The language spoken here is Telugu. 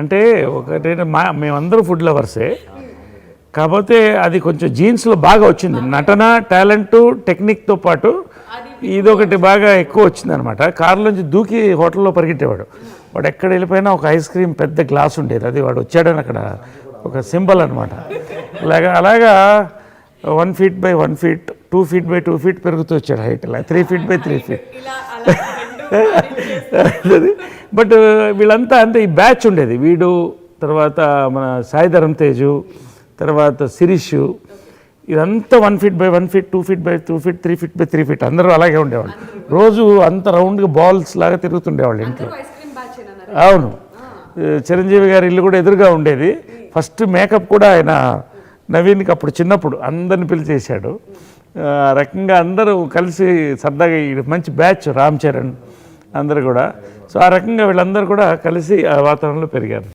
అంటే ఒకటే మా మేమందరూ ఫుడ్ లవర్సే కాకపోతే అది కొంచెం జీన్స్లో బాగా వచ్చింది. నటన టాలెంట్ టెక్నిక్తో పాటు ఇదొకటి బాగా ఎక్కువ వచ్చింది అనమాట కారులోంచి దూకి హోటల్లో పరిగెట్టేవాడు. వాడు ఎక్కడ వెళ్ళిపోయినా ఒక ఐస్ క్రీమ్ పెద్ద గ్లాస్ ఉండేది. అది వాడు వచ్చాడని అక్కడ ఒక సింబల్ అనమాట. అలాగా అలాగా one feet by one feet two feet by two feet పెరుగుతూ వచ్చాడు హైట్ ఇలా three feet by three feet but వీళ్ళంతా అంటే ఈ బ్యాచ్ ఉండేది. వీడు తర్వాత మన సాయిధరం తేజు తర్వాత శిరీష్. ఇదంతా one feet by one feet two feet by two feet three feet by three feet అందరూ అలాగే ఉండేవాళ్ళు. రోజు అంత రౌండ్గా బాల్స్ లాగా తిరుగుతుండేవాళ్ళు ఇంట్లో. అవును. చిరంజీవి గారి ఇల్లు కూడా ఎదురుగా ఉండేది. ఫస్ట్ మేకప్ కూడా ఆయన నవీన్కి అప్పుడు చిన్నప్పుడు అందరిని పిలిచేశాడు. ఆ రకంగా అందరూ కలిసి సరదాగా మంచి బ్యాచ్ రామ్ చరణ్ అందరూ కూడా. సో ఆ రకంగా వీళ్ళందరూ కూడా కలిసి ఆ వాతావరణంలో పెరిగారు.